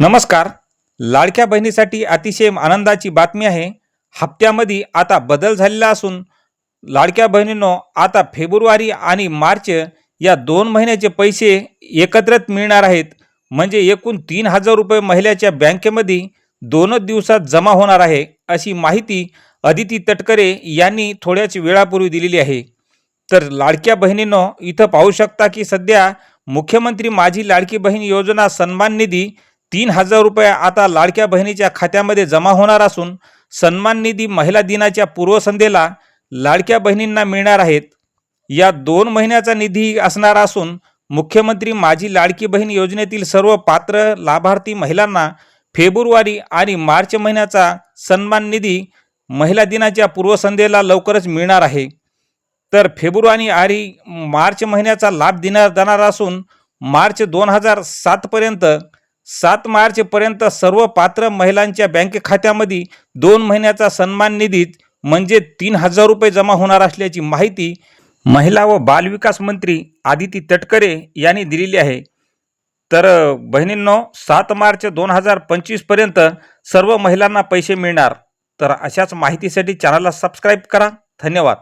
नमस्कार. लाडक्या बहिणीसाठी अतिशय आनंदाची बातमी आहे. हप्त्यामध्ये आता बदल झालेला असून लाडक्या बहिणींनो आता फेब्रुवारी आणि मार्च या दोन महिन्याचे पैसे एकत्रित मिळणार आहेत. म्हणजे एकूण तीन हजार रुपये महिन्याच्या बँकेमध्ये दोनच दिवसात जमा होणार आहे अशी माहिती अदिती तटकरे यांनी थोड्याच वेळापूर्वी दिलेली आहे. तर लाडक्या बहिणींनो इथं पाहू शकता की सध्या मुख्यमंत्री माझी लाडकी बहीण योजना सन्मान निधी तीन हजार रुपये आता लाडक्या बहिणीच्या खात्यामध्ये जमा होणार असून सन्मान निधी महिला दिनाच्या पूर्वसंध्येला लाडक्या बहिणींना मिळणार आहेत. या दोन महिन्याचा निधी असणार असून मुख्यमंत्री माझी लाडकी बहीण योजनेतील सर्व पात्र लाभार्थी महिलांना फेब्रुवारी आणि मार्च महिन्याचा सन्मान निधी महिला दिनाच्या पूर्वसंध्येला लवकरच मिळणार आहे. तर फेब्रुवारी आणि मार्च महिन्याचा लाभ देण्यात जाणार असून मार्च दोन हजार सातपर्यंत सात मार्चपर्यंत सर्व पात्र महिलांच्या बँक खात्यामध्ये दोन महिन्याचा सन्मान निधीत म्हणजे तीन हजार रुपये जमा होणार असल्याची माहिती महिला व बालविकास मंत्री आदिती तटकरे यांनी दिलेली आहे. तर बहिणींनो सात मार्च दोन हजार पंचवीसपर्यंत सर्व महिलांना पैसे मिळणार. तर अशाच माहितीसाठी चॅनलला सबस्क्राईब करा. धन्यवाद.